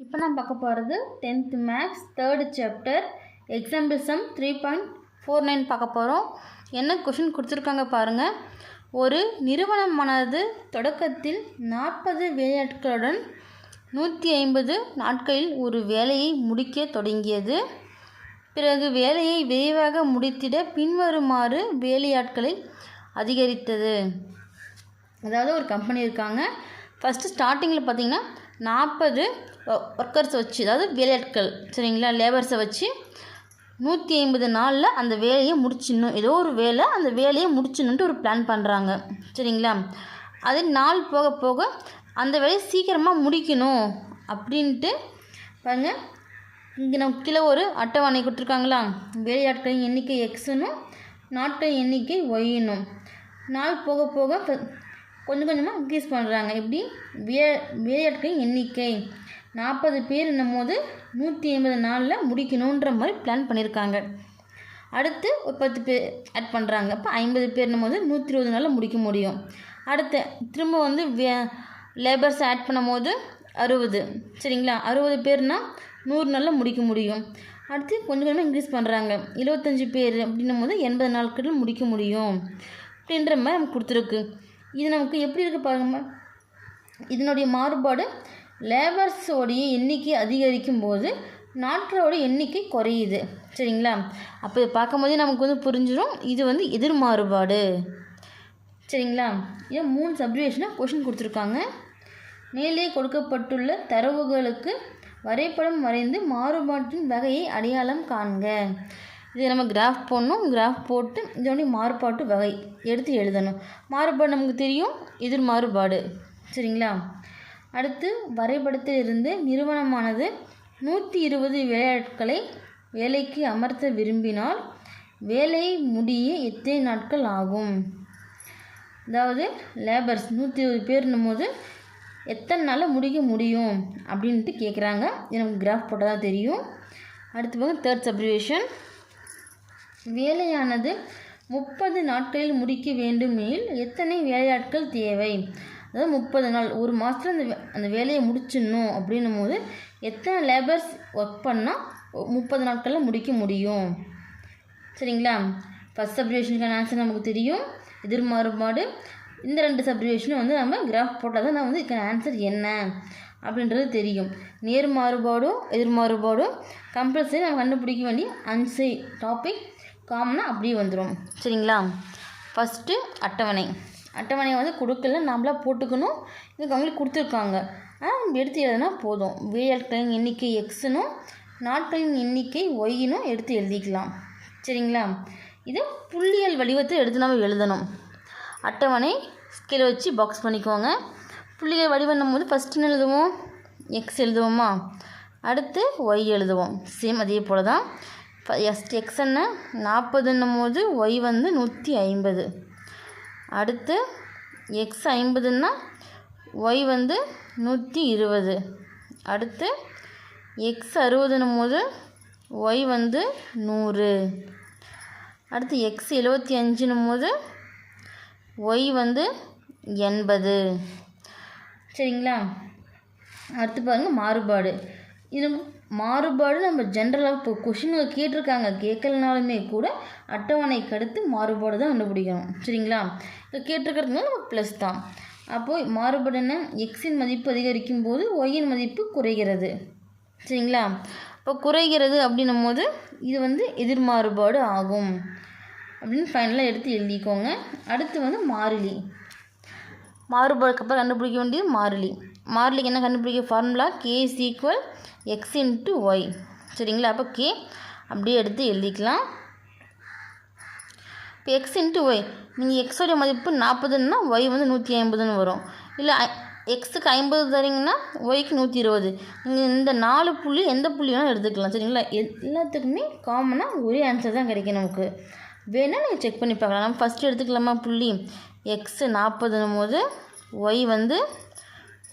இப்போ நான் பார்க்க போகிறது tenth maths third chapter example sum three point four nine பார்க்க போகிறோம் என்ன கொஷின் கொடுத்துருக்காங்க பாருங்கள் ஒரு நிறுவனமானது தொடக்கத்தில் நாற்பது வேலையாட்களுடன் நூற்றி ஐம்பது நாட்களில் ஒரு வேலையை முடிக்க தொடங்கியது. பிறகு வேலையை விரைவாக முடித்திட பின்வருமாறு வேலையாட்களை அதிகரித்தது. அதாவது ஒரு கம்பெனி இருக்காங்க. ஃபஸ்ட்டு ஸ்டார்டிங்கில் பார்த்திங்கன்னா நாற்பது ஒர்க்கர்ஸ் வச்சு அதாவது வேலையாட்கள் சரிங்களா? லேபர்ஸை வச்சு நூற்றி ஐம்பது நாளில் அந்த வேலையை முடிச்சிடணும். ஏதோ ஒரு வேலை அந்த வேலையை முடிச்சிடணுன்ட்டு ஒரு பிளான் பண்ணுறாங்க சரிங்களா? அது நாள் போக போக அந்த வேலையை சீக்கிரமாக முடிக்கணும் அப்படின்ட்டு பாருங்க. இங்கே நம்ம கீழே ஒரு அட்டவணை கொடுத்துருக்காங்களா? வேலையாட்களின் எண்ணிக்கை எக்ஸுனும் நாட்களின் எண்ணிக்கை ஒய்னும் நாள் போக போக ப- கொஞ்சம் கொஞ்சமாக இன்க்ரீஸ் பண்ணுறாங்க எப்படி? வே வேலையாட்களின் எண்ணிக்கை. நாற்பது பேர் என்னும்போது நூற்றி ஐம்பது நாளில் முடிக்கணுன்ற மாதிரி பிளான் பண்ணியிருக்காங்க அடுத்து ஒரு பத்து பேர் ஆட் பண்ணுறாங்க அப்போ ஐம்பது பேர் போது நூற்றி இருபது நாளில் முடிக்க முடியும். அடுத்து திரும்ப வந்து வே லேபர்ஸ் ஆட் பண்ணும்போது அறுபது. சரிங்களா? அறுபது பேர்னால் நூறு நாளில் முடிக்க முடியும். அடுத்து கொஞ்சம் கொஞ்சமாக இன்க்ரீஸ் பண்ணுறாங்க இருபத்தஞ்சி பேர் அப்படின்னும் போது எண்பது நாட்களில் முடிக்க முடியும். அப்படின்ற மாதிரி நமக்கு கொடுத்துருக்கு. இது நமக்கு எப்படி இருக்குது பாருங்க இதனுடைய மாறுபாடு லேபர்ஸோடைய எண்ணிக்கை அதிகரிக்கும் போது நாட்களோட எண்ணிக்கை குறையுது. சரிங்களா? அப்போ இதை பார்க்கும்போதே நமக்கு வந்து புரிஞ்சிடும் இது வந்து எதிர் மாறுபாடு. சரிங்களா? இது மூணு சப்டிவேஷனாக கொஷின் கொடுத்துருக்காங்க. மேலே கொடுக்கப்பட்டுள்ள தரவுகளுக்கு வரைபடம் வரைந்து மாறுபாட்டின் வகையை அடையாளம் காண்க. இது நம்ம கிராஃப் போடணும். கிராஃப் போட்டு இதோடைய மாறுபாட்டு வகை எடுத்து எழுதணும். மாறுபாடு நமக்கு தெரியும். எதிர் மாறுபாடு. சரிங்களா? அடுத்து வரைபடத்தில் இருந்து நிறுவனமானது நூற்றி இருபது வேலையாட்களை வேலைக்கு அமர்த்த விரும்பினால் வேலை முடிய எத்தனை நாட்கள் ஆகும்? அதாவது லேபர்ஸ் நூற்றி இருபது பேர்னும் போது எத்தனை நாளில் முடிக்க முடியும்? அப்படின்ட்டு கேட்குறாங்க இது நமக்கு கிராஃப் போட்டால் தான் தெரியும். அடுத்து பாருங்க தேர்ட் சப்ரிவேஷன் வேலையானது முப்பது நாட்களில் முடிக்க வேண்டுமெனில் எத்தனை வேலையாட்கள் தேவை? அதாவது முப்பது நாள் ஒரு மாதத்தில் அந்த வே- அந்த வேலையை முடிச்சிடணும் அப்படின்னும் போது எத்தனை லேபர்ஸ் ஒர்க் பண்ணால் முப்பது நாட்களில் முடிக்க முடியும்? சரிங்களா? ஃபஸ்ட் சப்ரிவேஷனுக்கான ஆன்சர் நமக்கு தெரியும். எதிர் மாறுபாடு இந்த ரெண்டு சப்ரிவேஷனும் வந்து நம்ம கிராஃப் போட்டால் தான் நான் வந்து இதுக்கான ஆன்சர் என்ன அப்படின்றது தெரியும். நேர் மாறுபாடும் எதிர் மாறுபாடும் கம்பல்சரி நம்ம கண்டுபிடிக்க வேண்டிய அன்சை டாபிக் காமனாக அப்படியே வந்துடும் சரிங்களா? ஃபஸ்ட்டு அட்டவணை. அட்டவணையை வந்து கொடுக்கல நாமளா போட்டுக்கணும். இதுக்கு அவங்களுக்கு கொடுத்துருக்காங்க. ஆனால் எடுத்து எழுதுனா போதும். வேலையாட்களின் எண்ணிக்கை எக்ஸுனும் நாட்களின் எண்ணிக்கை ஒய்னும் எடுத்து எழுதிக்கலாம். சரிங்களா? இது புள்ளியல் வடிவத்தில் எடுத்து நம்ம எழுதணும். அட்டவணை ஸ்கேல் வச்சு பாக்ஸ் பண்ணிக்கோங்க. புள்ளியல் வடிவம் போது ஃபஸ்ட்டு என்ன எழுதுவோம். எக்ஸ் எழுதுவோமா? அடுத்து ஒய் எழுதுவோம். சேம் அதே போல் தான் எஸ் எக்ஸ் என்ன? நாற்பதுன்னும் போது ஒய் வந்து நூற்றி ஐம்பது. அடுத்து எக்ஸ் ஐம்பதுன்னா ஒய் வந்து நூற்றி இருபது. அடுத்து எக்ஸ் அறுபதுன்னும் போது ஒய் வந்து நூறு. அடுத்து எக்ஸ் எழுபத்தி அஞ்சுன்னும் போது ஒய் வந்து எண்பது. சரிங்களா? அடுத்து பாருங்கள் மாறுபாடு. இது மாறுபாடு நம்ம ஜென்ரலாக இப்போ கொஷினில் கேட்டிருக்காங்க. கேட்கலனாலுமே கூட அட்டவணைக்கு அடுத்து மாறுபாடு தான் கண்டுபிடிக்கணும். சரிங்களா? இப்போ கேட்டிருக்கிறதுனால நமக்கு ப்ளஸ் தான். அப்போது மாறுபாடு என்ன? எக்ஸின் மதிப்பு அதிகரிக்கும் போது ஒய்யின் மதிப்பு குறைகிறது. சரிங்களா? இப்போ குறைகிறது அப்படின்னும் போது இது வந்து எதிர் மாறுபாடு ஆகும். அப்படின்னு ஃபைனலாக எடுத்து எழுதிக்கோங்க. அடுத்து வந்து மாறிலி. மாறுபாடுக்கு அப்புறம் கண்டுபிடிக்க வேண்டியது மாறிலி. மாறிலிக்கு என்ன கண்டுபிடிக்க? Formula K is equal X into Y சரிங்களா? அப்போ கே அப்படியே எடுத்து எழுதிக்கலாம். இப்போ எக்ஸ் இன்ட்டு ஒய் நீங்கள் எக்ஸோடைய மதிப்பு நாற்பதுன்னா ஒய் வந்து நூற்றி ஐம்பதுன்னு வரும். இல்லை எக்ஸுக்கு ஐம்பது தரீங்கன்னா ஒய்க்கு நூற்றி இருபது. நீங்கள் இந்த நாலு புள்ளி எந்த புள்ளி வேணாலும் எடுத்துக்கலாம். சரிங்களா? எல்லாத்துக்குமே காமனாக ஒரே ஆன்சர் தான் கிடைக்கும் நமக்கு. வேணால் நீங்கள் செக் பண்ணி பார்க்கலாம். நம்ம ஃபஸ்ட்டு எடுத்துக்கலாமா புள்ளி? எக்ஸு நாற்பதுன்னும் போது ஒய் வந்து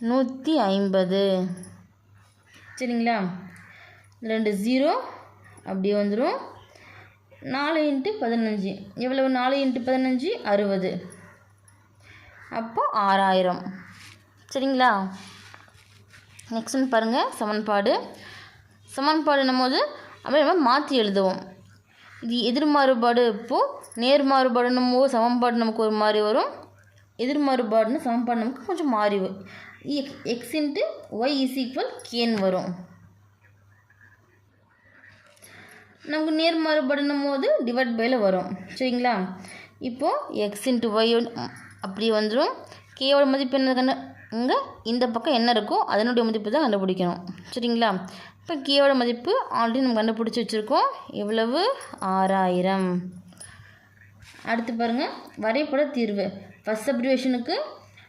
நூற்றி ஐம்பது. சரிங்களா? ரெண்டு ஜீரோ அப்படியே வந்துடும் நாலு இன்ட்டு பதினஞ்சு. எவ்வளவு? நாலு இன்ட்டு பதினஞ்சு அறுபது. அப்போ ஆறாயிரம். சரிங்களா? நெக்ஸ்ட் ஒன்று பாருங்கள் சமன்பாடு. சமன்பாடுன்னும் போது அப்படியே நம்ம மாற்றி எழுதுவோம். இது எதிர்மாறுபாடு இப்போது நேர் மாறுபாடு போது சமன்பாடு நமக்கு ஒரு மாதிரி வரும். எதிர்மாறுபாடுன்னு சமன்பாடு நமக்கு கொஞ்சம் மாறி X into Y is equal K வரும். நமக்கு நேர்மாறுபாடுன்னும் போது டிவைட் பையில் வரும். சரிங்களா? இப்போது எக்ஸ் இன்ட்டு ஒய் அப்படி வந்துடும் கேவோட மதிப்பு என்ன கண்டு இங்கே இந்த பக்கம் என்ன இருக்கோ அதனுடைய மதிப்பு தான் கண்டுபிடிக்கணும். சரிங்களா? இப்போ கேவோட மதிப்பு ஆல்ரெடி நம்ம கண்டுபிடிச்சி வச்சுருக்கோம். எவ்வளவு? ஆறாயிரம். அடுத்து பாருங்கள் வரைபட தீர்வு. ஃபஸ்ட் சப்டிவேஷனுக்கு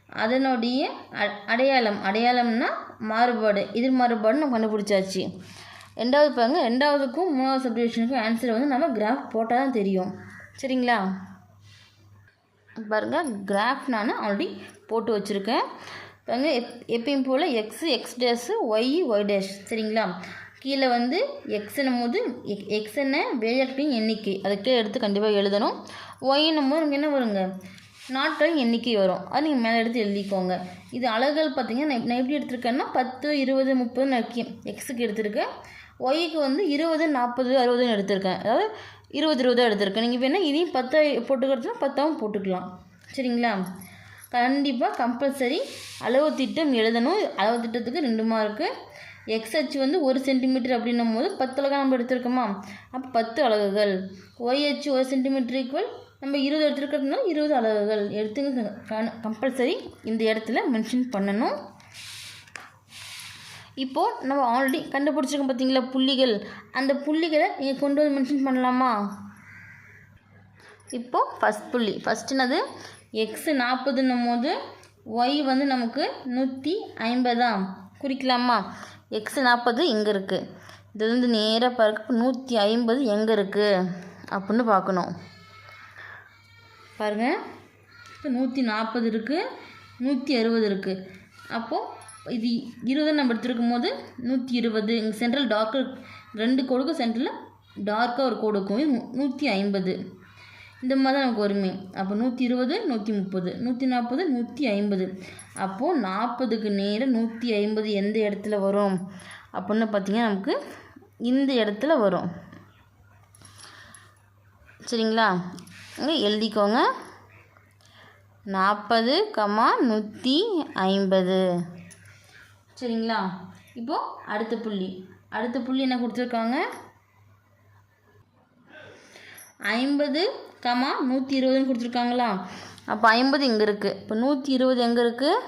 அதனுடைய அ- அடையாளம். அடையாளம்னா மாறுபாடு. எதிர் மாறுபாடு நம்ம கண்டுபிடிச்சாச்சு. ரெண்டாவது பாருங்க. ரெண்டாவதுக்கும் மூணாவது சப்டிவிஷனுக்கும் ஆன்சர் வந்து நம்ம கிராஃப் போட்டால் தான் தெரியும். சரிங்களா? பாருங்கள் கிராஃப் நான் ஆல்ரெடி போட்டு வச்சுருக்கேன். பாருங்க. எப் எப்பயும் போல் X X dash Y Y dash சரிங்களா? கீழே வந்து எக்ஸ்னும் போது எக் எக்ஸ் என்ன? வேலையாட்களின் எண்ணிக்கை. அதை கீழே எடுத்து கண்டிப்பாக எழுதணும். ஒய்னும் போது நமக்கு என்ன வருங்க? நாட்கள் எண்ணிக்கை வரும். அது நீங்கள் மேலே எடுத்து எழுதிக்கோங்க. இது அலகுகள் பார்த்தீங்கன்னா நான் நான் எப்படி எடுத்திருக்கேன்னா பத்து இருபது முப்பதுன்னு வைக்கேன் எக்ஸுக்கு எடுத்திருக்கேன். ஒய்க்கு வந்து இருபது நாற்பது அறுபதுன்னு எடுத்திருக்கேன். அதாவது இருபது இருபதாக எடுத்திருக்கேன். நீங்கள் வேணால் இதையும் பத்தா போட்டுக்கிறதுனா பத்தாவும் போட்டுக்கலாம். சரிங்களா? கண்டிப்பாக கம்பல்சரி அளவு திட்டம் எழுதணும். அளவு திட்டத்துக்கு ரெண்டு மார்க்கு எக்ஸ் அச்சு வந்து ஒரு சென்டிமீட்டர் அப்படின்னும் போது பத்து அழகாக நம்ம எடுத்திருக்கோமா? அப்போ பத்து அலகுகள் ஒய் அச்சு ஒரு சென்டிமீட்டர் ஈக்குவல் நம்ம இருபது எடுத்துருக்கிறதுனால இருபது அலகுகள் எடுத்துங்க. கம்பல்சரி இந்த இடத்துல மென்ஷன் பண்ணணும். இப்போது நம்ம ஆல்ரெடி கண்டுபிடிச்சிருக்கோம் பார்த்தீங்களா புள்ளிகள்? அந்த புள்ளிகளை நீங்கள் கொண்டு வந்து மென்ஷன் பண்ணலாமா? இப்போது ஃபஸ்ட் புள்ளி. ஃபஸ்ட்டுனது எக்ஸு நாற்பதுன்னும் போது ஒய் வந்து நமக்கு நூற்றி ஐம்பதாம். குறிக்கலாமா? எக்ஸு நாற்பது இங்கே இருக்குது இது வந்து நேராக பார்க்க நூற்றி ஐம்பது எங்கே இருக்குது அப்படின்னு பார்க்கணும். பாருங்கள் இப்போ நூற்றி நாற்பது இருக்குது நூற்றி அறுபது இருக்குது அப்போது இது இருபது நம்ம எடுத்துருக்கும் போது நூற்றி இருபது. இங்கே சென்ட்ரல் டார்க்கு ரெண்டு கோடுக்கும் சென்டரில் டார்க்காக ஒரு கோடு இருக்கும். நூற்றி ஐம்பது. இந்த மாதிரி தான் நமக்கு வருமே. அப்போ நூற்றி இருபது நூற்றி முப்பது. நூற்றி நாற்பது நூற்றி ஐம்பது. அப்போது நாற்பதுக்கு நேராக நூற்றி ஐம்பது எந்த இடத்துல வரும்? அப்படின்னு பார்த்தீங்கன்னா நமக்கு இந்த இடத்துல வரும். சரிங்களா? இங்கே எழுதிக்கோங்க. நாற்பது கமா நூற்றி ஐம்பது. சரிங்களா? இப்போது அடுத்த புள்ளி. அடுத்த புள்ளி என்ன கொடுத்துருக்காங்க? ஐம்பது கமா நூற்றி இருபதுன்னு கொடுத்துருக்காங்களா? அப்போ ஐம்பது இங்கே இருக்குது இப்போ நூற்றி இருபது எங்கே இருக்குது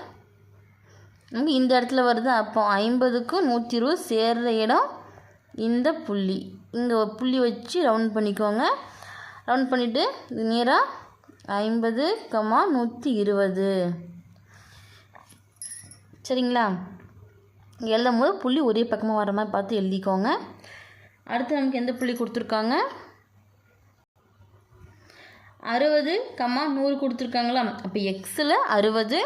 நமக்கு இந்த இடத்துல வருது. அப்போ ஐம்பதுக்கும் நூற்றி இருபது சேர்ற இடம் இந்த புள்ளி. இங்கே புள்ளி வச்சு ரவுண்ட் பண்ணிக்கோங்க. ரவுண்ட் பண்ணிவிட்டு இது நேராக ஐம்பது கமா நூற்றி இருபது. சரிங்களா? எழுதும் போது புள்ளி ஒரே பக்கமாக வர மாதிரி பார்த்து எழுதிக்கோங்க. அடுத்து நமக்கு எந்த புள்ளி கொடுத்துருக்காங்க? அறுபது கம்மா நூறு கொடுத்துருக்காங்களா? அப்போ எக்ஸில் அறுபது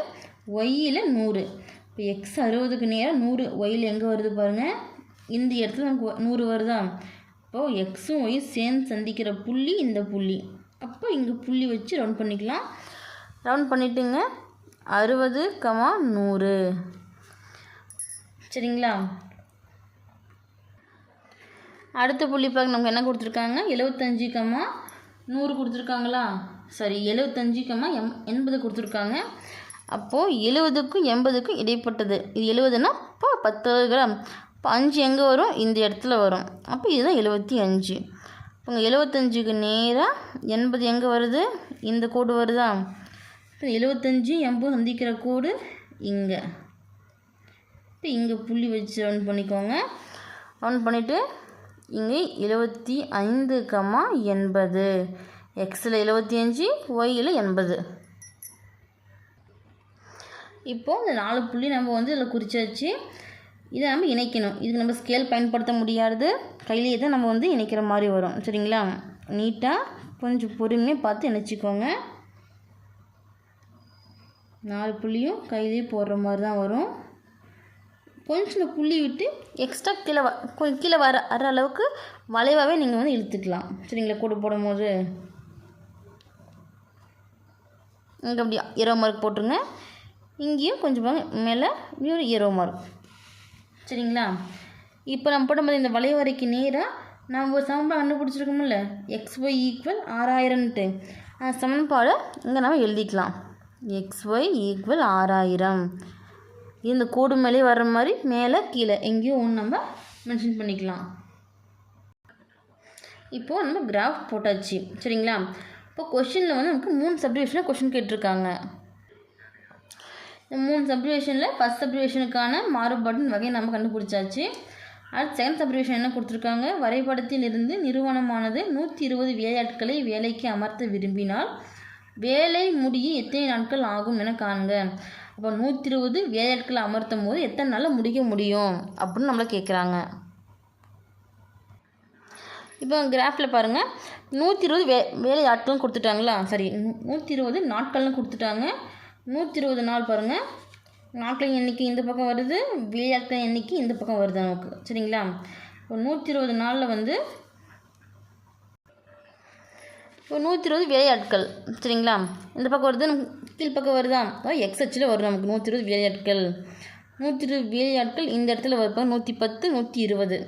ஒய்யில் நூறு. இப்போ எக்ஸ் அறுபதுக்கு நேராக நூறு ஒயில் எங்கே வருது பாருங்கள் இந்த இடத்துல நமக்கு நூறு வருதா? அப்போது எக்ஸும் ஒய்யும் சேர்ந்து சந்திக்கிற புள்ளி இந்த புள்ளி. அப்போ இங்கே புள்ளி வச்சு ரவுண்ட் பண்ணிக்கலாம். ரவுண்ட் பண்ணிட்டுங்க. அறுபது கமா நூறு. சரிங்களா? அடுத்த புள்ளி பார்க்க நமக்கு என்ன கொடுத்துருக்காங்க? எழுபத்தஞ்சு கமா நூறு கொடுத்துருக்காங்களா? சரி எழுபத்தஞ்சு கமா எம் எண்பது கொடுத்துருக்காங்க. அப்போது எழுபதுக்கும் எண்பதுக்கும் இடைப்பட்டது. இது எழுபதுன்னா இப்போ பத்து கிராம். இப்போ அஞ்சு எங்கே வரும்? இந்த இடத்துல வரும். அப்போ இதுதான் எழுபத்தி அஞ்சு. இப்போ எழுபத்தஞ்சுக்கு நேராக எண்பது எங்கே வருது? இந்த கோடு வருதா? இப்போ எழுபத்தஞ்சு எண்பது சந்திக்கிற கோடு இங்கே. இப்போ இங்கே புள்ளி வச்சு ரவுண்ட் பண்ணிக்கோங்க. ரவுண்ட் பண்ணிவிட்டு இங்கே எழுபத்தி ஐந்து கம்மா எண்பது. எக்ஸில் எழுபத்தி அஞ்சு ஒய்யில் எண்பது. இப்போது இந்த நாலு புள்ளி நம்ம வந்து இதில் குறிச்சாச்சு. இதை நம்ம இணைக்கணும். இதுக்கு நம்ம ஸ்கேல் பயன்படுத்த முடியாது. கையிலேயே தான் நம்ம வந்து இணைக்கிற மாதிரி வரும். சரிங்களா? நீட்டாக கொஞ்சம் பொறுமையாக பார்த்து இணைச்சிக்கோங்க. நாலு புள்ளியும் கையிலேயே போடுற மாதிரி தான் வரும். கொஞ்சம் புள்ளி விட்டு எக்ஸ்ட்ரா கீழே வ கொஞ்சம் கீழே வர வர அளவுக்கு வளைவாகவே நீங்கள் வந்து இழுத்துக்கலாம். சரிங்களா? கூடு போடும்போது. இங்கே அப்படியா இரவு மார்க் போட்டுருங்க. இங்கேயும் கொஞ்சம் மேலே இப்படி ஒரு மார்க் சரிங்களா? இப்போ நம்ம போடும்போது இந்த வளைவரைக்கு நேராக நம்ம ஒரு சமன்பாடு கண்டுபிடிச்சிருக்கோம்ல? எக்ஸ் ஒய் ஈக்குவல் ஆறாயிரம்ட்டு அந்த சமன்பாடை இங்கே நம்ம எழுதிக்கலாம். எக்ஸ் ஒய் ஈக்குவல் ஆறாயிரம் இந்த கோடு மேலே வர்ற மாதிரி மேலே கீழே எங்கேயோ ஒன்று நம்ம மென்ஷன் பண்ணிக்கலாம். இப்போது நம்ம கிராஃப் போட்டாச்சு. சரிங்களா? இப்போ கொஷினில் வந்து நமக்கு மூணு சப்டிவிஷனாக கொஷின் கேட்டிருக்காங்க. மூணு சப்ரிவேஷனில் ஃபஸ்ட் சப்ரிவேஷனுக்கான மாறுபாட்டின் வகையை நம்ம கண்டுபிடிச்சாச்சு. அடுத்து செகண்ட் சப்ரிவேஷன் என்ன கொடுத்துருக்காங்க? வரைபடத்திலிருந்து நிறுவனமானது நூற்றி இருபது வேலையாட்களை வேலைக்கு அமர்த்த விரும்பினால் வேலை முடிய எத்தனை நாட்கள் ஆகும் என காண்க. அப்போ நூற்றி இருபது வேலையாட்களை அமர்த்தும் போது எத்தனை நாளில் முடிக்க முடியும் அப்படின்னு நம்மளை கேட்குறாங்க இப்போ கிராஃபில் பாருங்கள் நூற்றி இருபது வே வேலை ஆட்களும் கொடுத்துட்டாங்களா சரி நூற்றி இருபது நாட்கள்னு கொடுத்துட்டாங்க. நூற்றி இருபது நாள் பாருங்கள் நாட்களின் எண்ணிக்கை இந்த பக்கம் வருது வேலையாட்களின் எண்ணிக்கை இந்த பக்கம் வருது நமக்கு. சரிங்களா? இப்போ நூற்றி இருபது நாளில் வந்து இப்போ நூற்றி இருபது வேலையாட்கள் சரிங்களா? இந்த பக்கம் வருது கீழ் பக்கம் வருதா? எக்ஸ் அச்சில் வரும் நமக்கு நூற்றி இருபது வேலையாட்கள் நூற்றி இருபது வேலையாட்கள் இந்த இடத்துல வருப்பாங்க நூற்றி பத்து நூற்றி இருபது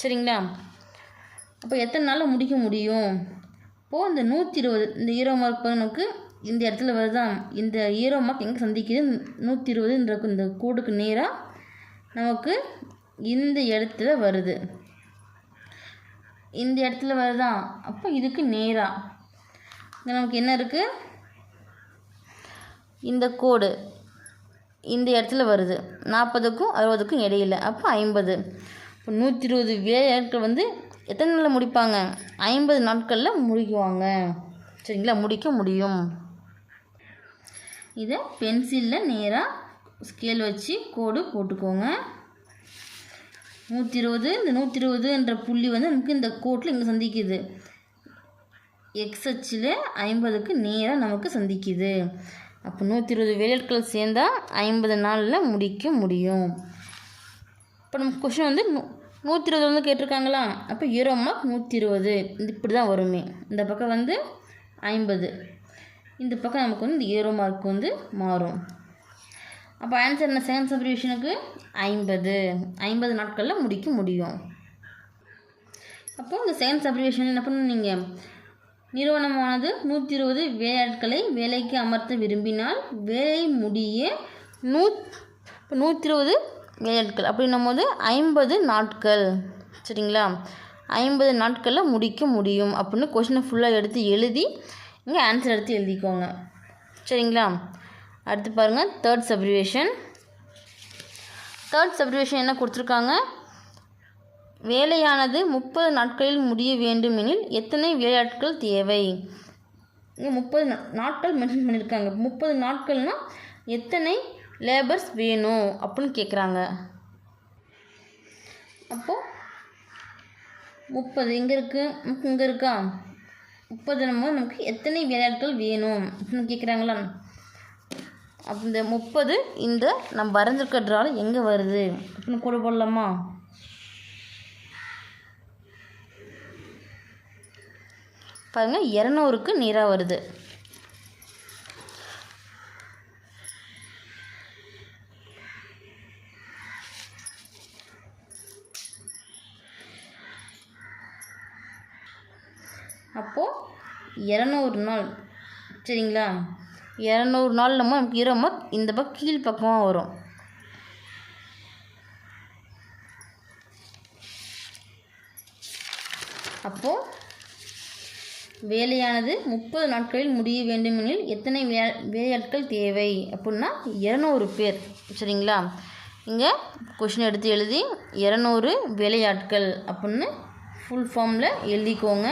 சரிங்களா? அப்போ எத்தனை நாளில் முடிக்க முடியும்? இப்போது இந்த நூற்றி இருபது இந்த ஈரோ மார்க் நமக்கு. இந்த இடத்துல வருதா இந்த ஈரோ மார்க் எங்கே சந்திக்குது? நூற்றி இருபதுன்ற இந்த கூடுக்கு நேராக நமக்கு இந்த இடத்துல வருது. இந்த இடத்துல வருதா அப்போ இதுக்கு நேராக இங்கே நமக்கு என்ன இருக்குது இந்த கோடு இந்த இடத்துல வருது. நாற்பதுக்கும் அறுபதுக்கும் இடையில. அப்போ ஐம்பது. இப்போ நூற்றி இருபது வேலையாட்கள் வந்து எத்தனை நாளில் முடிப்பாங்க? ஐம்பது நாட்களில் முடிக்குவாங்க. சரிங்களா? முடிக்க முடியும். இதை பென்சிலில் நேராக ஸ்கேல் வச்சு கோடு போட்டுக்கோங்க. நூற்றி இருபது இந்த நூற்றி இருபதுன்ற புள்ளி வந்து நமக்கு இந்த கோட்டில் இங்கே சந்திக்குது. எக்ஸ் அச்சில் ஐம்பதுக்கு நேராக நமக்கு சந்திக்குது. அப்போ நூற்றி இருபது வேலையாட்கள் சேர்ந்தால் ஐம்பது நாளில் முடிக்க முடியும். இப்போ நம்ம கொஷின் வந்து நூ நூற்றி இருபது வந்து கேட்டிருக்காங்களா? அப்போ ஈரோ மார்க் நூற்றி இருபது இது இப்படி தான் வருமே. இந்த பக்கம் வந்து ஐம்பது. இந்த பக்கம் நமக்கு வந்து இந்த மார்க் வந்து மாறும். அப்போ ஆன்சர் என்ன? செகண்ட் சப்ரிவிஷனுக்கு ஐம்பது. ஐம்பது நாட்களில் முடிக்க முடியும். அப்போது இந்த செகண்ட் சப்ரிவிஷன் என்ன பண்ணணும் நீங்கள் நிறுவனமானது நூற்றி இருபது வேலையாட்களை வேலைக்கு அமர்த்த விரும்பினால் வேலை முடிய நூ இப்போ நூற்றி இருபது வேலையாட்கள் அப்படின்னும் போது ஐம்பது நாட்கள். சரிங்களா? ஐம்பது நாட்களில் முடிக்க முடியும் அப்படின்னு கொஷினை ஃபுல்லாக எடுத்து எழுதி இங்கே ஆன்சர் எடுத்து எழுதிக்கோங்க. சரிங்களா? அடுத்து பாருங்கள் தேர்ட் சப்ரிவேஷன் தேர்ட் சப்ரிவேஷன் என்ன கொடுத்துருக்காங்க? வேலையானது முப்பது நாட்களில் முடிய வேண்டுமெனில் எத்தனை வேலையாட்கள் தேவை? இங்கே முப்பது நாட்கள் மென்ஷன் பண்ணியிருக்காங்க முப்பது நாட்கள்னால் எத்தனை லேபர்ஸ் வேணும் அப்படின்னு கேட்குறாங்க அப்போது முப்பது இங்கே இருக்குது இங்கே இருக்கா? முப்பது நம்ம நமக்கு எத்தனை விளையாட்கள் வேணும் அப்படின்னு கேட்குறாங்களா அப்போ இந்த முப்பது இந்த நம்ம வரைஞ்சிருக்க ட்ராவில் எங்கே வருது? அப்படின்னு கூட போடலாமா? பாருங்கள் இரநூறுக்கு நீராக வருது அப்போது இரநூறு நாள். சரிங்களா? இரநூறு நாள் நம்ம நமக்கு இந்த பக்கம் கீழ் பக்கமாக வரும். அப்போது வேலையானது முப்பது நாட்களில் முடிய வேண்டுமெனில் எத்தனை வே வேலையாட்கள் தேவை? அப்படின்னா இரநூறு பேர். சரிங்களா? இங்கே கொஷின் எடுத்து எழுதி இரநூறு வேலையாட்கள் அப்படின்னு ஃபுல் ஃபார்மில் எழுதிக்கோங்க.